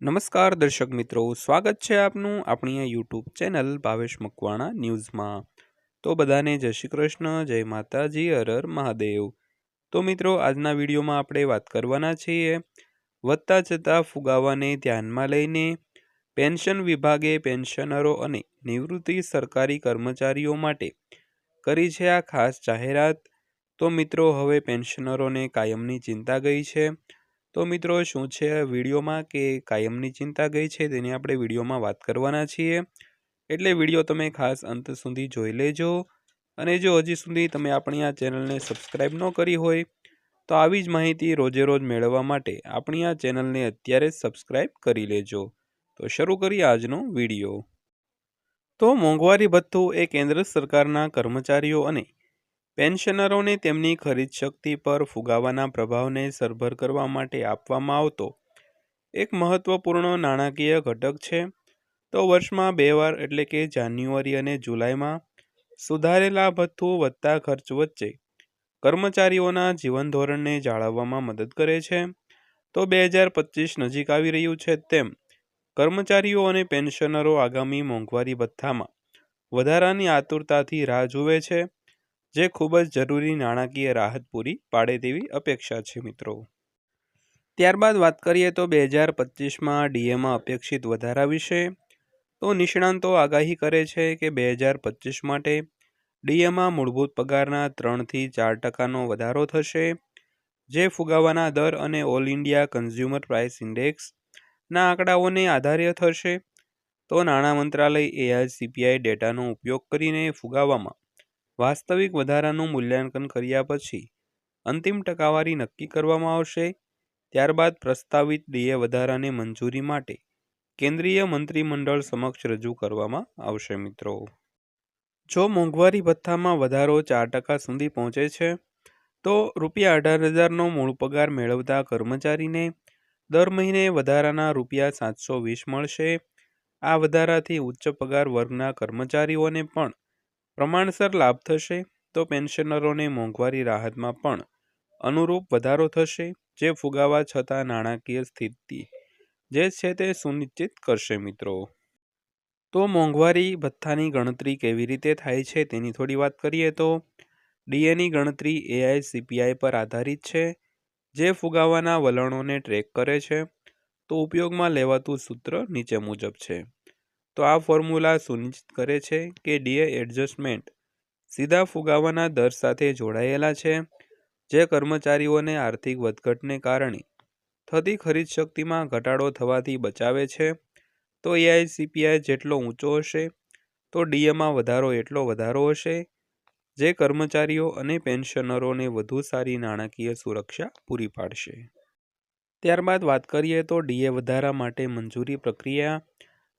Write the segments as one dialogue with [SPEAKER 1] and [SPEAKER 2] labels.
[SPEAKER 1] નમસ્કાર દર્શક મિત્રો, સ્વાગત છે આપનું આપણી યુટ્યુબ ચેનલ ભાવેશ મકવાણા ન્યૂઝમાં. તો બધાને જય શ્રી કૃષ્ણ, જય માતાજી હરર મહાદેવ. તો મિત્રો, આજના વિડીયોમાં આપણે વાત કરવાના છીએ વધતા જતા ફુગાવાને ધ્યાનમાં લઈને પેન્શન વિભાગે પેન્શનરો અને નિવૃત્તિ સરકારી કર્મચારીઓ માટે કરી છે આ ખાસ જાહેરાત. તો મિત્રો, હવે પેન્શનરોને કાયમની ચિંતા ગઈ છે. તો મિત્રો, શું છે વિડીયોમાં કે કાયમની ચિંતા ગઈ છે તેની આપણે વિડીયોમાં વાત કરવાના છીએ. એટલે વીડિયો તમે ખાસ અંત સુધી જોઈ લેજો. અને જો હજી સુધી તમે આપણી આ ચેનલને સબસ્ક્રાઈબ ન કરી હોય, તો આવી જ માહિતી રોજે રોજ મેળવવા માટે આપણી આ ચેનલને અત્યારે સબસ્ક્રાઈબ કરી લેજો. તો શરૂ કરીએ આજનો વીડિયો. તો મોંઘવારી ભથ્થું એ કેન્દ્ર સરકારના કર્મચારીઓ અને પેન્શનરોને તેમની ખરીદ શક્તિ પર ફુગાવાના પ્રભાવને સરભર કરવા માટે આપવામાં આવતો એક મહત્વપૂર્ણ નાણાકીય ઘટક છે. તો વર્ષમાં બે વાર એટલે કે જાન્યુઆરી અને જુલાઈમાં સુધારેલા ભથ્થું વધતા ખર્ચ વચ્ચે કર્મચારીઓના જીવન ધોરણને જાળવવામાં મદદ કરે છે. તો બે હજાર પચીસ નજીક આવી રહ્યું છે તેમ કર્મચારીઓ અને પેન્શનરો આગામી મોંઘવારી ભથ્થામાં વધારાની આતુરતાથી રાહ જુએ છે. જે ખૂબ જ જરૂરી નાણાકીય રાહત પૂરી પાડે તેવી અપેક્ષા છે, મિત્રો. ત્યારબાદ વાત કરીએ તો બે હજાર પચીસમાં ડીએમાં અપેક્ષિત વધારા વિશે. તો નિષ્ણાંતો આગાહી કરે છે કે બે હજાર પચીસ માટે ડીએમાં મૂળભૂત પગારના ત્રણથી ચાર ટકાનો વધારો થશે, જે ફુગાવાના દર અને ઓલ ઇન્ડિયા કન્ઝ્યુમર પ્રાઇસ ઇન્ડેક્સના આંકડાઓને આધારે થશે. તો નાણાં મંત્રાલય એઆઈસીપીઆઈ ડેટાનો ઉપયોગ કરીને ફુગાવામાં વાસ્તવિક વધારાનું મૂલ્યાંકન કર્યા પછી અંતિમ ટકાવારી નક્કી કરવામાં આવશે. ત્યારબાદ પ્રસ્તાવિત ડીએ વધારાને મંજૂરી માટે કેન્દ્રીય મંત્રીમંડળ સમક્ષ રજૂ કરવામાં આવશે મિત્રો. જો મોંઘવારી ભથ્થામાં વધારો ચાર ટકા સુધી પહોંચે છે, તો રૂપિયા અઢાર હજારનો મૂળ પગાર મેળવતા કર્મચારીને દર મહિને વધારાના રૂપિયા સાતસો વીસ મળશે. આ વધારાથી ઉચ્ચ પગાર વર્ગના કર્મચારીઓને પણ પ્રમાણસર લાભ થશે તો પેન્શનરોને મોંઘવારી રાહતમાં પણ અનુરૂપ વધારો થશે, જે ફુગાવા છતાં નાણાકીય સ્થિતિ જે છે તે સુનિશ્ચિત કરશે મિત્રો. તો મોંઘવારી ભથ્થાની ગણતરી કેવી રીતે થાય છે તેની થોડી વાત કરીએ તો ડીએની ગણતરી એઆઈ સીપીઆઈ પર આધારિત છે, જે ફુગાવાના વલણોને ટ્રેક કરે છે, તો ઉપયોગમાં લેવાતું સૂત્ર નીચે મુજબ છે. તો આ ફોર્મ્યુલા સુનિશ્ચિત કરે છે કે ડીએ એડજસ્ટમેન્ટ સીધા ફુગાવાના દર સાથે જોડાયેલા છે, જે કર્મચારીઓને આર્થિક વધઘટને કારણે થતી ખરીદ શક્તિમાં ઘટાડો થવાથી બચાવે છે. તો એઆઈસીપીઆઈ જેટલો ઊંચો હશે, તો ડીએમાં વધારો એટલો વધારો હશે, જે કર્મચારીઓ અને પેન્શનરોને વધુ સારી નાણાકીય સુરક્ષા પૂરી પાડશે. ત્યારબાદ વાત કરીએ તો ડીએ વધારા માટે મંજૂરી પ્રક્રિયા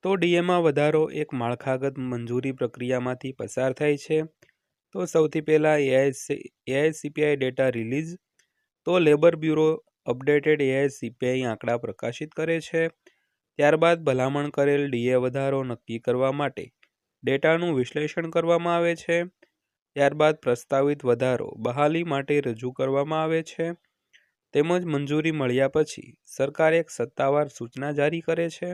[SPEAKER 1] તો ડીએમાં વધારો એક માળખાગત મંજૂરી પ્રક્રિયામાંથી પસાર થાય છે. તો સૌથી પહેલાં એઆઈ એઆઈસીપીઆઈ ડેટા રિલીઝ. તો લેબર બ્યુરો અપડેટેડ એઆઈસીપીઆઈ આંકડા પ્રકાશિત કરે છે. ત્યારબાદ ભલામણ કરેલ ડીએ વધારો નક્કી કરવા માટે ડેટાનું વિશ્લેષણ કરવામાં આવે છે. ત્યારબાદ પ્રસ્તાવિત વધારો બહાલી માટે રજૂ કરવામાં આવે છે. તેમજ મંજૂરી મળ્યા પછી સરકાર એક સત્તાવાર સૂચના જારી કરે છે.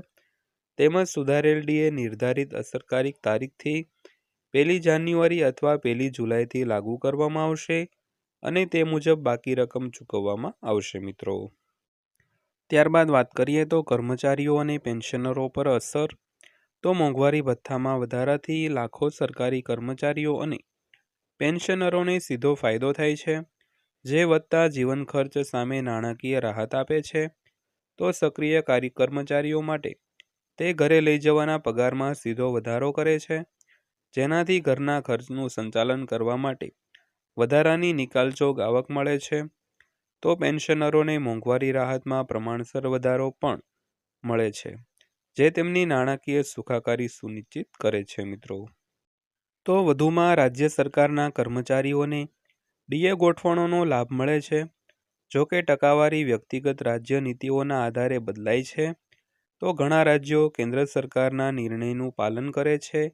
[SPEAKER 1] તેમજ સુધારેલ ડીએ નિર્ધારિત અસરકારક તારીખથી પહેલી જાન્યુઆરી અથવા પહેલી જુલાઈથી લાગુ કરવામાં આવશે અને તે મુજબ બાકી રકમ ચૂકવવામાં આવશે, મિત્રો. ત્યારબાદ વાત કરીએ તો કર્મચારીઓ અને પેન્શનરો પર અસર. તો મોંઘવારી ભથ્થામાં વધારાથી લાખો સરકારી કર્મચારીઓ અને પેન્શનરોને સીધો ફાયદો થાય છે, જે વધતા જીવન ખર્ચ સામે નાણાકીય રાહત આપે છે. તો સક્રિય કાર્ય કર્મચારીઓ માટે તે ઘરે લઈ જવાના પગારમાં સીધો વધારો કરે છે. જેનાથી ઘરના ખર્ચનું સંચાલન કરવા માટે વધારાની નિકાલચોગ આવક મળે છે. તો પેન્શનરોને મોંઘવારી રાહતમાં પ્રમાણસર વધારો પણ મળે છે, જે તેમની નાણાકીય સુખાકારી સુનિશ્ચિત કરે છે, મિત્રો. તો વધુમાં રાજ્ય સરકારના કર્મચારીઓને ડીએ ગોઠવણોનો લાભ મળે છે જો કે ટકાવારી વ્યક્તિગત રાજ્ય નીતિઓના આધારે બદલાય છે. તો ઘણા રાજ્યો કેન્દ્ર સરકારના નિર્ણયનું પાલન કરે છે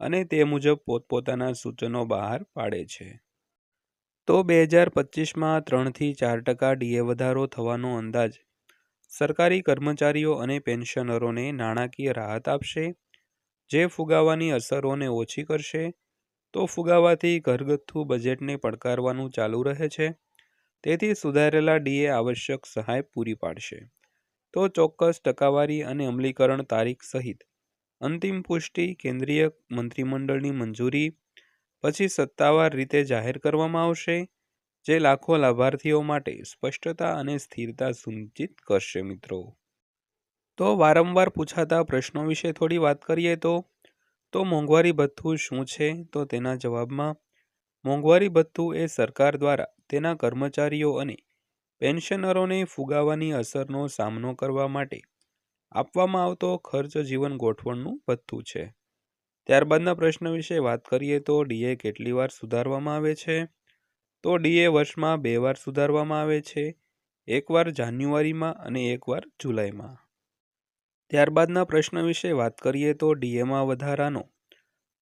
[SPEAKER 1] અને તે મુજબ પોતપોતાના સૂચનો બહાર પાડે છે. તો બે હજાર પચીસમાં ત્રણથી ચાર ટકા ડીએ વધારો થવાનો અંદાજ. સરકારી કર્મચારીઓ અને પેન્શનરોને નાણાકીય રાહત આપશે, જે ફુગાવાની અસરોને ઓછી કરશે. તો ફુગાવાથી ઘરગથ્થુ બજેટને પડકારવાનું ચાલુ રહે છે. તેથી સુધારેલા ડીએ આવશ્યક સહાય પૂરી પાડશે. તો ચોક્કસ ટકાવારી અને અમલીકરણ તારીખ સહિત. અંતિમ પુષ્ટિ કેન્દ્રીય મંત્રીમંડળની મંજૂરી. પછી સત્તાવાર રીતે જાહેર કરવામાં આવશે, જે લાખો લાભાર્થીઓ માટે સ્પષ્ટતા અને સ્થિરતા સુનિશ્ચિત કરશે મિત્રો. તો વારંવાર પૂછાતા પ્રશ્નો વિશે થોડી વાત કરીએ તો તો મોંઘવારી ભથ્થું શું છે? તો તેના જવાબમાં, મોંઘવારી ભથ્થું એ સરકાર દ્વારા તેના કર્મચારીઓ અને પેન્શનરોને ફુગાવાની અસરનો સામનો કરવા માટે આપવામાં આવતો ખર્ચ જીવન ગોઠવણનું ભથ્થું છે. ત્યારબાદના પ્રશ્ન વિશે વાત કરીએ તો ડીએ કેટલી વાર સુધારવામાં આવે છે? તો ડીએ વર્ષમાં બે વાર સુધારવામાં આવે છે એકવાર જાન્યુઆરીમાં અને એકવાર જુલાઈમાં. ત્યારબાદના પ્રશ્ન વિશે વાત કરીએ તો ડીએમાં વધારાનો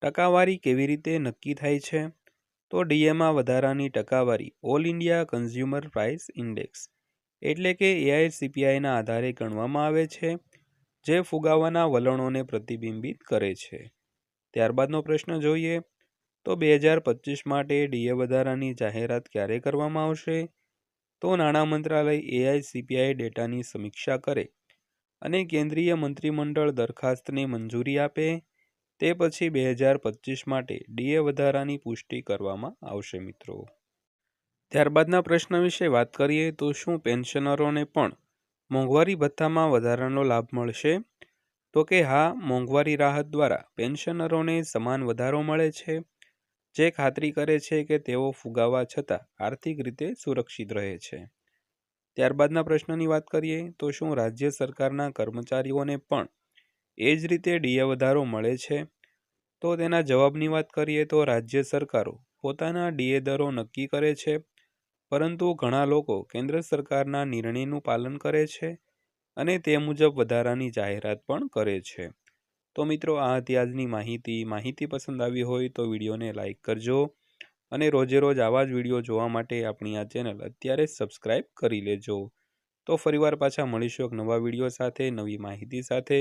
[SPEAKER 1] ટકાવારી કેવી રીતે નક્કી થાય છે? તો ડીએમાં વધારાની ટકાવારી all India consumer price index એટલે કે એઆઈસીપીઆઈના આધારે ગણવામાં આવે છે, જે ફુગાવાના વલણોને પ્રતિબિંબિત કરે છે. ત્યારબાદનો પ્રશ્ન જોઈએ, તો બે હજાર પચીસ માટે ડીએ વધારાની જાહેરાત ક્યારે કરવામાં આવશે? તો નાણાં મંત્રાલય એઆઈસીપીઆઈ ડેટાની સમીક્ષા કરે અને કેન્દ્રીય મંત્રીમંડળ દરખાસ્તને મંજૂરી આપે તે પછી બે હજાર પચીસ માટે ડીએ વધારાની પુષ્ટિ કરવામાં આવશે મિત્રો. ત્યારબાદના પ્રશ્ન વિશે વાત કરીએ તો શું પેન્શનરોને પણ મોંઘવારી ભથ્થામાં વધારાનો લાભ મળશે? તો કે હા, મોંઘવારી રાહત દ્વારા પેન્શનરોને સમાન વધારો મળે છે? જે ખાતરી કરે છે કે તેઓ ફુગાવા છતાં આર્થિક રીતે સુરક્ષિત રહે છે. ત્યારબાદના પ્રશ્નની વાત કરીએ તો શું રાજ્ય સરકારના કર્મચારીઓને પણ એ જ રીતે ડીએ વધારો મળે છે. તો તેના જવાબની વાત કરીએ તો રાજ્ય સરકારો પોતાના ડીએ દરો નક્કી કરે છે. પરંતુ ઘણા લોકો કેન્દ્ર સરકારના નિર્ણયનું પાલન કરે છે અને તે મુજબ વધારાની જાહેરાત પણ કરે છે. તો મિત્રો, આ હતી આજની માહિતી. માહિતી પસંદ આવી હોય તો વિડીયોને લાઇક કરજો અને રોજે રોજ આવા જ વીડિયો જોવા માટે આપણી આ ચેનલ અત્યારે સબસ્ક્રાઈબ કરી લેજો. તો ફરીવાર પાછા મળીશું એક નવા વીડિયો સાથે, નવી માહિતી સાથે.